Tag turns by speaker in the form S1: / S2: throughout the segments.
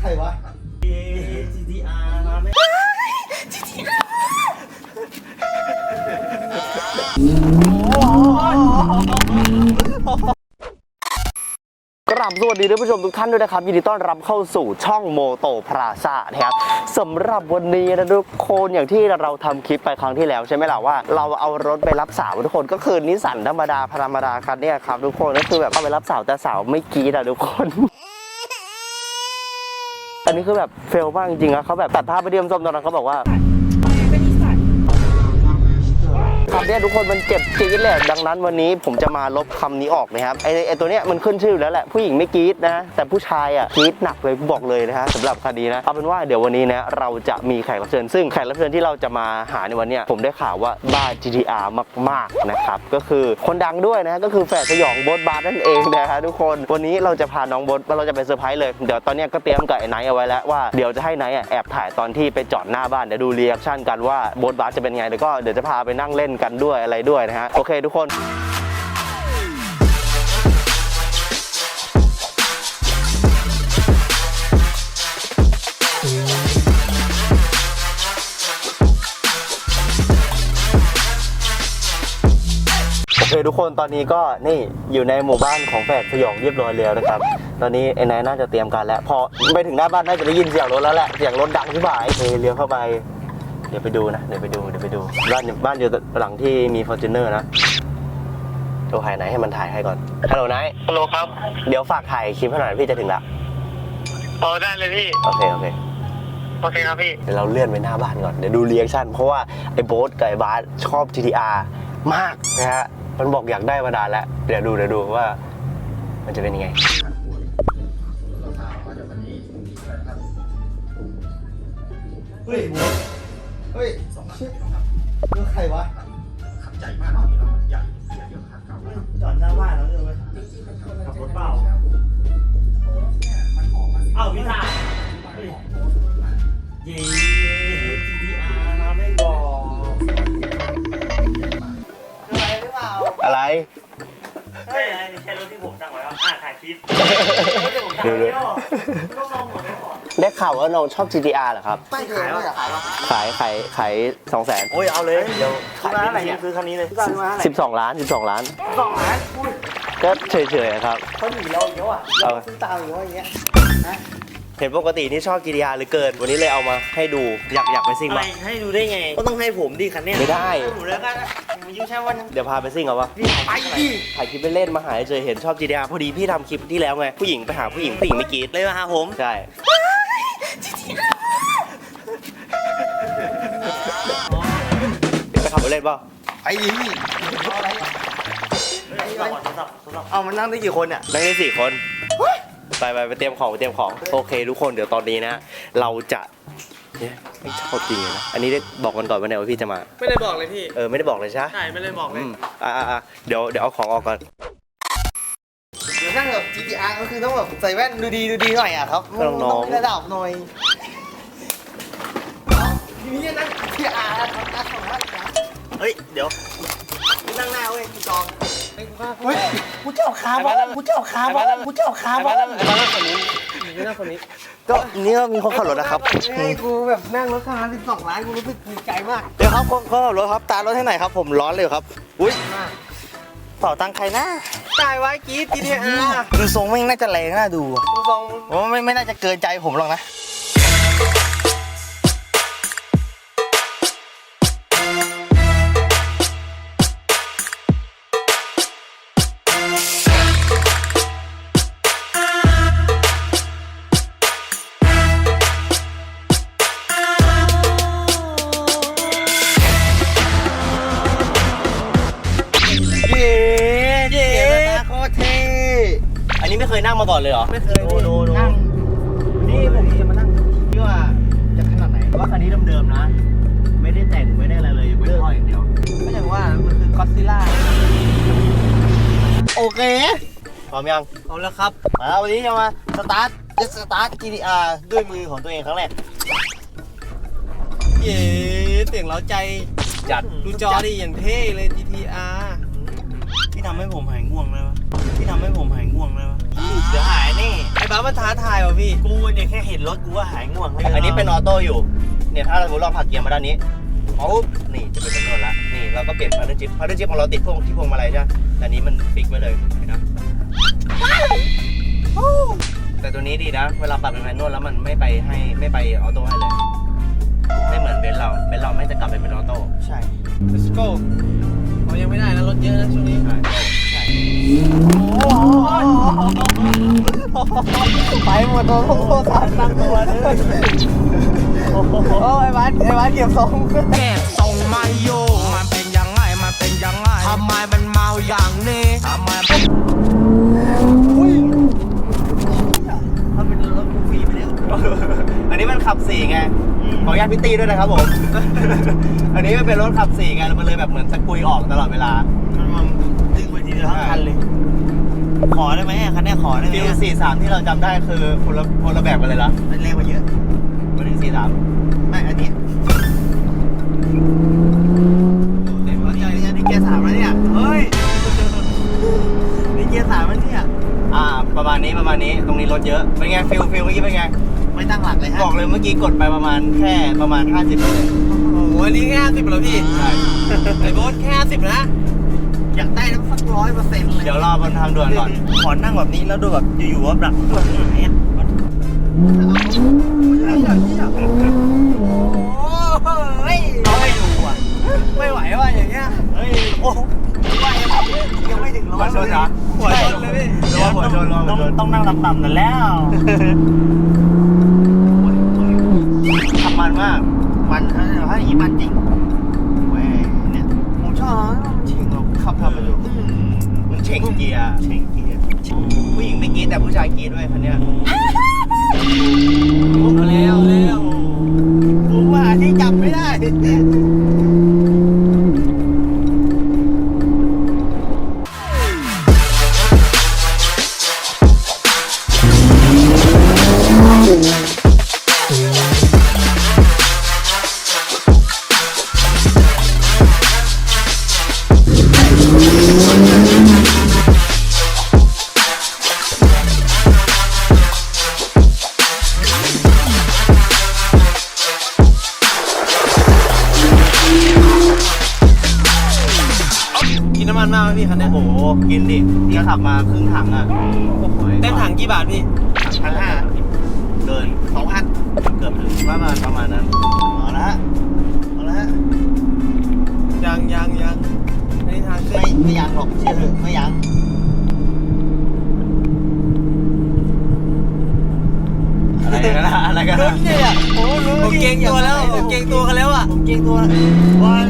S1: ใครวะ
S2: GTR มาไหม
S3: กราบสวัสดีท่านผู้ชมทุกท่านด้วยนะครับ ยินดีต้อนรับเข้าสู่ช่องโมโตพราซานะครับสำหรับวันนี้นะทุกคนอย่างที่เราทำคลิปไปครั้งที่แล้วใช่ไหมล่ะว่าเราเอารถไปรับสาวทุกคนก็คือนิสสันธรรมดาธรรมดาคันเนี้ยครับทุกคนก็คือแบบเอาไปรับสาวแต่สาวไม่กรีดอะทุกคน อันนี้คือแบบเฟลมากจริงๆอะเขาแบบตัดภาพไปเดียมส้มตอนนั้นเขาบอกว่า คำเนี้ยทุกคนมันเจ็บจี๊ดแหละดังนั้นวันนี้ผมจะมาลบคำนี้ออกนะครับไอไอตัวเนี้ยมันขึ้นชื่อแล้วแหละผู้หญิงไม่กรี๊ดนะ แต่ผู้ชายอะกรี๊ดหนักเลยบอกเลยนะฮะสำหรับคดีนะเอาเป็นว่าเดี๋ยววันนี้นะเราจะมีแขกรับเชิญซึ่งแขกรับเชิญที่เราจะมาหาในวันเนี้ยผมได้ข่าวว่าบ้า GTR มากๆนะครับก็คือคนดังด้วยนะก็คือแฝดสยองโบทบาร์นั่นเองนะฮะทุกคนวันนี้เราจะพาน้องโบทเราจะไปเซอร์ไพรส์เลยเดี๋ยวตอนเนี้ยก็เตรียมกับไอ้ไนท์เอาไว้แล้วว่าเดี๋ยวจะให้ไนท์แอบถ่ายตอนที่ไปจอดหน้าบ้านเดี๋ยวดูรีแอคชั่นกันว่าโบทบาร์จะเป็นไงแล้วก็เดี๋ยวจะพาไปนั่งเล่นกันด้วยอะไรด้วยนะฮะโอเคทุกคนโอเคทุกคนตอนนี้ก็นี่อยู่ในหมู่บ้านของแฝดสยองเรียบร้อยแล้วนะครับ ตอนนี้ไอ้นายน่าจะเตรียมการแล้ว พอไปถึงหน้าบ้านน่าจะได้ยินเสียงรถแล้วแหละเสียงรถดังที่บ่ายเอเลี้ยวเข้าไป เดี๋ยวไปดูนะ เดี๋ยวไปดู เดี๋ยวไปดู บ้านบ้านอยู่หลังที่มีฟอร์จูเนอร์นะโทรหายไหนให้มันถ่ายให้ก่อน ฮัลโหลไนาย
S2: ฮัลโหลครับ
S3: เดี๋ยวฝากถ่ายคลิปให้หน่อยพี่จะถึงละ
S2: พอได้เลยพี่
S3: โอเค โอเค
S2: โอเคครับพี่
S3: เดี๋ยวเราเลื่อนไปหน้าบ้านก่อน เดี๋ยวดูเรีแอคชั่น เพราะว่าไอ้โบ๊ทกับไอ้บาสชอบ GTR มากนะฮะ มันบอกอยากได้มานานแล้ว เดี๋ยวดู เดี๋ยวดูว่า มันจะเป็นยังไง
S1: เฮ้ยหัว เฮ้ยสองเชือกแล้วใครวะ
S2: จอดหน้าบ้านแล้วเลยเว้ยขับรถเปล่าเอ้าพี่ถ่ายเฮ้ยเย้ GTR มาไม่บอกอะไรหรือเปล่า
S3: อะไร
S2: เฮ้ยอันนี้ใช่รถที่ผมสั่งไว้แล้วอ่าถ่ายคลิปไม่ได้ผมถ่าย
S3: ดูเล
S2: แล้
S3: ย
S2: วต้องลองหมดเลยก่อน
S3: ได้ข่าวว่าน้องชอบ GTR เหรอครับ
S1: ไม่ขายวะขายวะ
S3: ขายขายขายสองแสน
S2: โอ้ยเอาเลย เดี๋ยวซื้อมาเท่าไหร่เนี่ยซื้อคันนี้เลยซื้อมาเท่าไหร่
S3: สิบสองล้านสิบสองล้าน
S2: สองล้านอุ้ย
S3: ก็เฉยๆอะครับ
S2: เขาหนีเราอีกแล้วอะ
S3: เอา
S2: เราซื้อตามอีกว่าอย่างเงี้ย
S3: เห็นปกติที่ชอบ GTR หรือเกิน วันนี้เลยเอามาให้ดูอยากอยากไปซิ่ง
S2: อะไร
S3: ปะ
S2: ให้ดูได้ไง ก็ต้องให้ผมดิคันเนี้ย
S3: ไม่ได้
S2: ให้ผมแล้วกันมายุ่งแช่วันนึง
S3: เดี๋ยวพาไปซิ่งเอาปะ
S2: พี่ไปดิ
S3: ถ่ายคลิปเล่นๆมาหาเจอเห็นชอบ GTR พอดีพี่ทำคลิปที่แล้วไงผู้หญิงไปหาผู้หญิงผู้หญิงไม่กรีด
S2: เลยมาหาผม
S3: ใช่ เล่นเปล่า
S1: ไอ้นี่
S2: โทรศัพท์โทรศัพท์โทรศัพท์
S1: เอามันนั่งได้กี่คนเนี่ย
S3: นั่งได้สี่คนไปไปไปเตรียมของไปเตรียมของโอเคทุกคนเดี๋ยวตอนนี้นะ เราจะเนี่ยไม่ชอบจริงเลยนะอันนี้ได้บอกกันก่อนวันไหนว่าพี่จะมา
S4: ไม่ได้บอกเลยพี่
S3: เออไม่ได้บอกเลยใช่ไหม
S4: ใช่ไม่ได้บอกเลย
S3: อืมอ่าอ่าเดี๋ยวเดี๋ยวเอาของออกก่อน
S1: เดี๋ยวนั่งแบบ GTR ก็คือต้องแบบใส่แว่นดูดีดูดีหน่อยอะครับ
S3: ก็น้องๆ
S1: มีระดับหน่อยเอาทีนี้นั่ง GTR นะครับ
S2: เฮ้ย เดี๋ยว
S1: นั่งหน้าเว้ยกูจอง
S4: ไอ้กูกล้าพูด
S1: เฮ้ยกูเจ้าขาบอลกูเจ้าขาบอลกูเจ้าขา
S4: ไอ้
S1: บอ
S4: บ้าน
S1: ล
S4: นั่งไอ้บ้านนั่งคนนี้ไม่นั่งคนนี้
S3: ก็นี่ก็มีคนขับรถนะครับ
S1: ให้กูแบบนั่งรถคันละ12ล้านกูรู้สึกดีใจมาก
S2: เดี๋ยวครับคนขับรถครับตารถให้ไหนครับ ผมร้อนเลยครับ อุ้ยเป่าตังค์ใครนะ
S1: ตายไว้กรีด GTR
S2: ดูทรงไม่งน่าจะแรงน่าดูอะ
S1: กูฟอง
S2: ผมว่าไม่ไม่น่าจะเกินใจผมหรอกนะ
S3: เคยนั่งมาก่อนเลยเหรอ
S1: ไม่เคย
S3: โนโนโน
S1: นั่งนี่ผมจะมานั่งที่ว่าจะขนาดไหน
S3: ว่าคันนี้เดิมๆนะ ไม่ได้แต่งไม่ได้อะไรเลยอยู่เป็นท่ออย่างเดียว
S1: ก็อย่างว่ามันคือก็อดซิลล่า
S3: โอเคพร้อมยัง
S1: เอาแล้วครับ
S3: มาวันนี้จะมาสตาร์ทจะสตาร์ท GTR ด้วยมือของตัวเองครั้งแรก
S4: เย้เสียงเร้าใจ
S3: จัด
S4: ดูจอดิอย่างเท่เลย GTR
S2: พี่ทำให้ผมหายง่วงเลยวะพี่ ทำให้ผมหายง่วงเลยวะ
S1: เดี๋ยวหายแน่
S4: ไอ้บ้ามันท้าทายว่ะพี่
S2: กูเนี่ยแค่เห็นรถกูว่าหายง่วงเลย
S3: อันนี้เป็นออโต้อยู่ เนี่ยถ้าเราเราผลักเกียร์มาด้านนี้ปุ๊บนี่จะเป็นเป็นนวดละ นี่เราก็เปลี่ยนพาร์ทจิ๊บพาร์ทจิ๊บของเราติดพวงที่พวงมาลัยใช่ไหมแต่อันนี้มันฟิกไว้เลยเห็นนะแต่ตัวนี้ดีนะ เวลาปรับเป็นแมนนวลแล้วมันไม่ไปให้ไม่ไปออโต้ให้เลย ไม่เหมือนเบนซ์เราเบนซ์เราไม่จะกลับไปเป็นออโต้
S1: ใช่
S4: let's go เขายังไม่ได้นะรถเยอะนะช่วงนี้
S3: ใช่
S1: ใช่
S3: ไปหมดตัวโคตรตั้งตัวเลยโอ้ไอ้บ้านไอ้บ้านเก็บทรง
S5: เก็บทรงไม่อยู่มันเป็นยังไงมันเป็นยังไงทำไมมันเมาอย่างนี้ทำไม
S3: ถ้าเป็นรถกูฟรีไปแล้วอันนี้มันขับสี่ไงขออนุญาตพิตตี้ด้วยนะครับผม อันนี้มันเป็นรถขับสี่ไงมันเลยแบบเหมือนสกุยออกตลอดเวลา
S2: มันดึงไปทีเดียวทั้งคันเลย ขอได้ไหมคันเนี้ยขอได้ไหม
S3: ฟิลสี่สามที่เราจำได้คือคนละคนละแบบกันเลยละ
S2: มันแรงกว่าเยอะ
S3: มาถึงสี่สาม
S2: ไม่อันนี้เดี๋ยวอันนี้อันนี้เกียร์สามแล้วเนี่ยเฮ้ยนี่เกียร์สามแล้วเนี่ย
S3: อ่า ประมาณนี้ประมาณนี้ตรงนี้รถเยอะเป็นไงฟิลฟิลเมื่อกี้เป็นไง
S2: ไม่ตั้งหลักเลยฮะ
S3: บอกเลยเมื่อกี้กดไปประมาณแค่ประมาณ50เปอร์เซ็นต์
S4: โอ้โหอันนี้แค่สิบแล้วพี่
S3: ใช่
S4: ไอ้โบ๊ทแค่สิบนะ
S2: อยากได้น้ำสักร้อยเปอร์เซ็นต์เลย
S3: เดี๋ยวรอบนทางด่วนก่อน
S2: ขอนั่งแบบนี้แล้วดูแบบอยู่ๆว่าแบบตัวไหนอะเฮ้ยร้อยดูอะ
S4: ไม่ไหวว่ะอย่างเงี้ย
S2: เฮ้ย โอ้ว่ายังไม่ถึงร้อย
S3: หัวชนเหรอ
S4: หัวชนเลยพี่
S3: เดี๋ยวหัวชนรอหัวชน
S2: ต้องนั่งต่ำๆกันแล้ว
S3: ขับมันมาก
S2: มันถ้าถ้าอย่างนี้มันจริงเว้ยเนี่ยผมชอบนะมันเฉียงเรา ขับขับไปดู
S3: มันเฉ่งเกียร์
S2: เฉียงเกียร์
S3: ผู้หญิงไม่กรีดแต่ผู้ชายกรีดด้วยคันเนี้ย
S4: เอาแล้วเอาแล้ว กี่
S3: บา
S4: ทพี่
S3: พันห้าเกิน
S2: สองพัน
S3: เกือบถึงประมาณประมาณนั้น
S2: เอาละฮะเอาละฮะ
S4: ยังยังยังอันนี้ทางขึ้
S2: ไม่
S4: น
S2: ไม่ยังหรอกเชื่อเถอะไม่ยัง
S3: อะไรกันนะอะไรกัน
S2: ลุ้
S3: นะ
S2: นเลยอะโอ้ลุ้น
S4: ผมเกรงตัวแล้วผมเกรงตัวกันแล้วอะ
S2: ผมเกรงตัววัน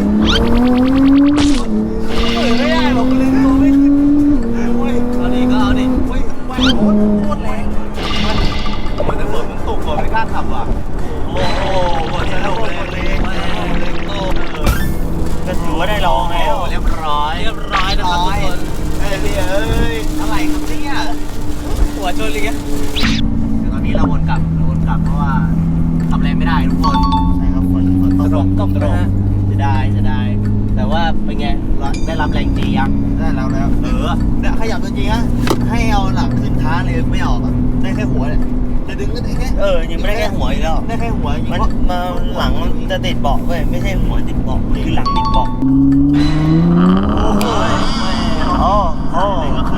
S2: ว่า
S3: ได้
S2: ลองแล้ว
S3: เรียบร้อย
S4: เรียบร้อยนะครับทุกคน
S3: เอ้ยพี่เอ้ย
S2: อะไรครับเนี่ย
S4: หัวชนเลยแก
S3: เดี๋ยวตอนนี้เราวนกลับเราวนกลับเพราะว่าขับแรงไม่ได้ทุกคน
S2: ใช่ครับฝนฝนต
S3: ต
S2: ก
S3: รงตรงตรงจะได้จะได้แต่ ว่าเป็นไงได้รับแรงดียัง
S2: ได้แล้วแล้ว
S3: เออ
S2: เนี่ยขยับจริงๆอะให้เอาหลังขึ้นท้าเลยไม่ออกอะได้แค่หัวเนี่ยจะดึงก็ได้แค่
S1: เออยังไม่ได้แค่หัวอีกแล้ว
S2: ได้แค่หัวจริง
S1: มัน
S2: เพราะ
S1: มาหลังมันจะติดเบาะเว้ยไม่ใช่หัวติดเบาะคือหลังติดเบาะ
S2: โอ้โอ้ก็ขึ้นแ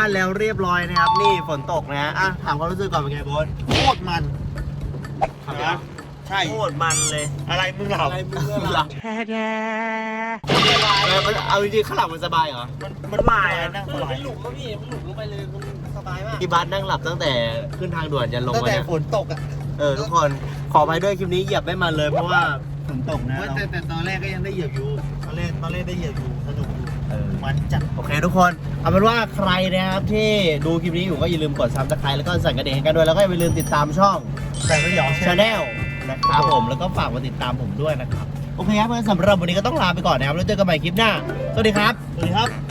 S2: บ้า
S3: นแล้วเรียบร้อยนะครับ นี่ฝนตกนะฮะอะถามความรู้สึกก่อนเป็นไงโบ๊ท
S2: โคตรมัน
S3: ขับยัง
S2: ใช่
S1: โคตรมันเลย
S2: อะไรมึงเหรอ
S4: อะไรมึงเนี่ย
S3: หลับเออมันเอาจริงๆข้างหลังมันสบายเหรอ
S2: มันมันวายอะนั่งสบาย
S4: เป็นหลุมอะพี่มันหลุมลงไปเลยมันส
S1: สบายมาก
S3: พี่บัสนั่งหลับตั้งแต่ขึ้นทางด่วนยันลง
S1: ตั้ง
S3: มา
S1: แต่
S3: เนี่ย
S1: ฝนตกอะ
S3: เออทุกคนขอไปด้วยคลิปนี้เหยียบไม่มันเลยเพราะว่าฝนตกนะ
S1: เว้ยแต่แต่ตอนแรกก็ยังได้เหยียบอยู่ตอนแรกตอนแรกได้เหยียบอยู่สนุกอยู่
S3: เออ
S1: มันจัด
S3: โอเคทุกคนเอาเป็นว่าใครนะครับที่ดูคลิปนี้อยู่ก็อย่าลืมกดซับสไครต์แล้วก็สั่นกระดิ่งให้กันด้วยแล้วก็อย่าลืมติดตามช่อง
S1: แต่ไม่ยอม
S3: ชาแนลนะครับผมแล้วก็ฝากมาติดตามผมด้วยนะครับ โอเคครับงั้นสำหรับวันนี้ก็ต้องลาไปก่อนนะครับแล้วเจอกันใหม่คลิปหน้า สวัสดีครับ
S1: สวัสดีครับ